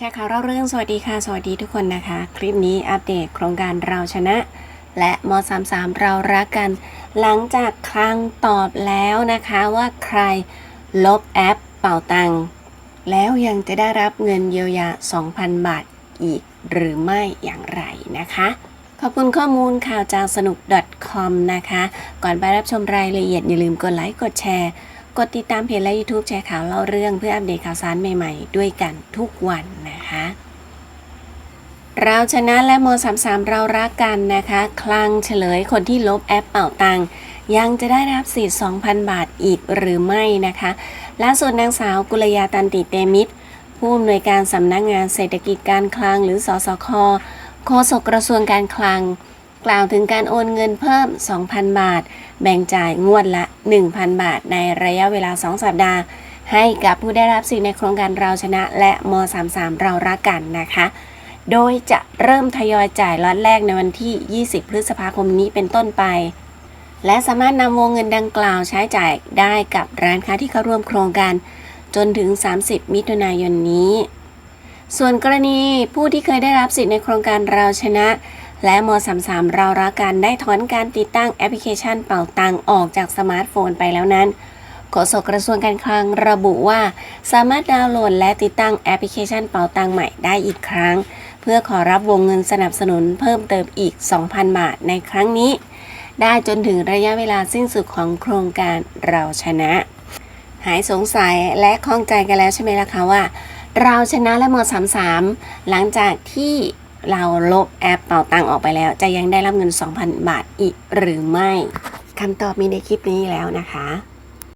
แชร์ข่าวเล่าเรื่องสวัสดีค่ะ สวัสดีทุกคนนะคะ คลิปนี้อัปเดตโครงการเราชนะ และม 33 เรารักกัน หลังจากคลังตอบแล้วนะคะว่าใครลบแอปเป่าตังค์แล้วยังจะได้รับเงินเยียวยา 2,000 บาทอีกหรือไม่อย่างไรนะคะ ขอบคุณข้อมูลข่าวจากสนุก .com นะคะ ก่อนไปรับชมรายละเอียดอย่าลืมกดไลค์กดแชร์ กดติดตามเพจและ YouTube แชร์ข่าวเล่าเรื่องเพื่ออัปเดตข่าวสารใหม่ๆ ด้วยกันทุกวันนะคะ เราชนะและม33เรารักกันนะคะ คลังเฉลยคนที่ลบแอปเป่าตังยังจะได้รับสิทธิ์ 2,000 บาทอีกหรือไม่นะคะล่าสุดนางสาวกุลยาตันติเตมิตร ผู้อำนวยการสำนักงานเศรษฐกิจการคลังหรือสสคโฆษกกระทรวงการคลัง กล่าวถึงการโอนเงินเพิ่ม 2,000 บาท แบ่งจ่ายงวดละ 1,000 บาท ในระยะเวลา 2 สัปดาห์ ให้กับผู้ได้รับสิทธิ์ในโครงการเราชนะและม 33 เรารักกันนะคะ โดยจะเริ่มทยอยจ่ายล็อตแรกในวันที่ 20 พฤษภาคมนี้เป็นต้นไป และสามารถนำวงเงินดังกล่าวใช้จ่ายได้กับร้านค้าที่เข้าร่วมโครงการ จนถึง 30 มิถุนายนนี้ ส่วนกรณีผู้ที่เคยได้รับสิทธิ์ในโครงการเราชนะ และม33เรารักกันได้ถอนการติดตั้งแอปพลิเคชันเป่าตังออกจากสมาร์ทโฟนไปแล้วนั้นโฆษกกระทรวงการคลังระบุว่า สามารถดาวน์โหลดและติดตั้งแอปพลิเคชันเป่าตังใหม่ได้อีกครั้ง เพื่อขอรับวงเงินสนับสนุนเพิ่มเติมอีก 2,000 บาทในครั้งนี้ ได้จนถึงระยะเวลาสิ้นสุดของโครงการเราชนะ หายสงสัยและข้องใจกันแล้วใช่ไหมล่ะคะว่า เราชนะและม33หลังจากที่ เราลบแอปเป่าตังออกไปแล้ว จะยังได้รับเงิน 2,000 บาทอีกหรือไม่คำตอบมีในคลิปนี้แล้วนะคะ